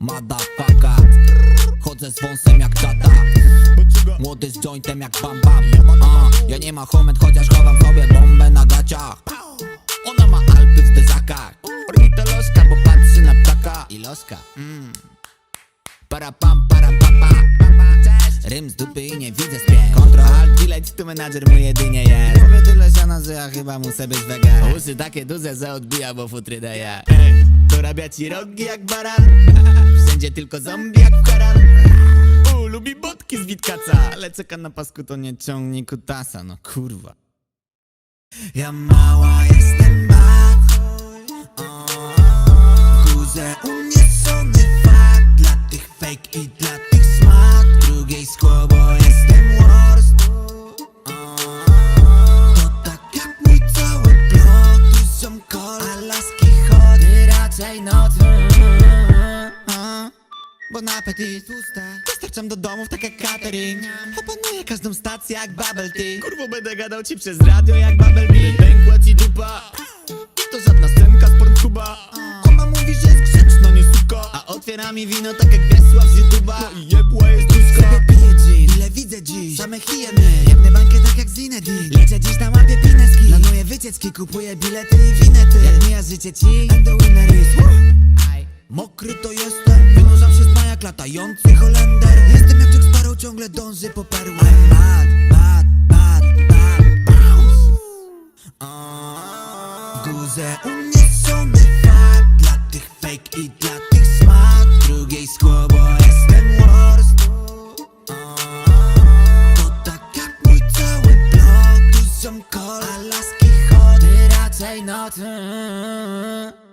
Madafaka Chodzę z wąsem jak tata Młody z jointem jak bam bam. A, Ja nie ma homet, chociaż chowam sobie bombę na gaciach. Ona ma alpy w dezakach Rita loska, bo patrzy na ptaka. I loska. Mm. Para pam, para pam Rym z dupy i nie widzę spień Kontrol, delete, tu menadżer mój jedynie jest. Powie tyle siana, że ja chyba muszę być wege Uszy takie duże, że odbija, bo futry daje. Ej, dorabia ci rogi jak baran. Wszędzie tylko zombie jak w haran U, lubi botki z witkaca. Ale czeka na pasku, to nie ciągnie kutasa, no kurwa. Ja mała jestem Guzę uniesiony fakt Dla tych fake i dla chody Raczej noc bo na apetyt puste Dostarczam do domów tak jak catering. Opanuję każdą stację jak bubble tea. Kurwo będę gadał ci przez radio jak bubble bee Pękła ci dupa. To żadna scenka z pornkuba Ona mówi, że jest grzeczna, nie suka. A otwiera mi wino tak jak Wiesław z YouTube'a. No i jebła jest duska wycieczki, kupuję bilety i winety. Jak mija życie ci, and the winner is woo. Mokry to jestem, wynurzam się z dna jak latający Holender. Jestem jak Jack Sparrow, ciągle dąży po perłę. I'm bad, bad, bad, bad, bounce Ah. Guzę uniesiony fakt Dla tych fake i dla tych smak Drugiej skło, blok Tu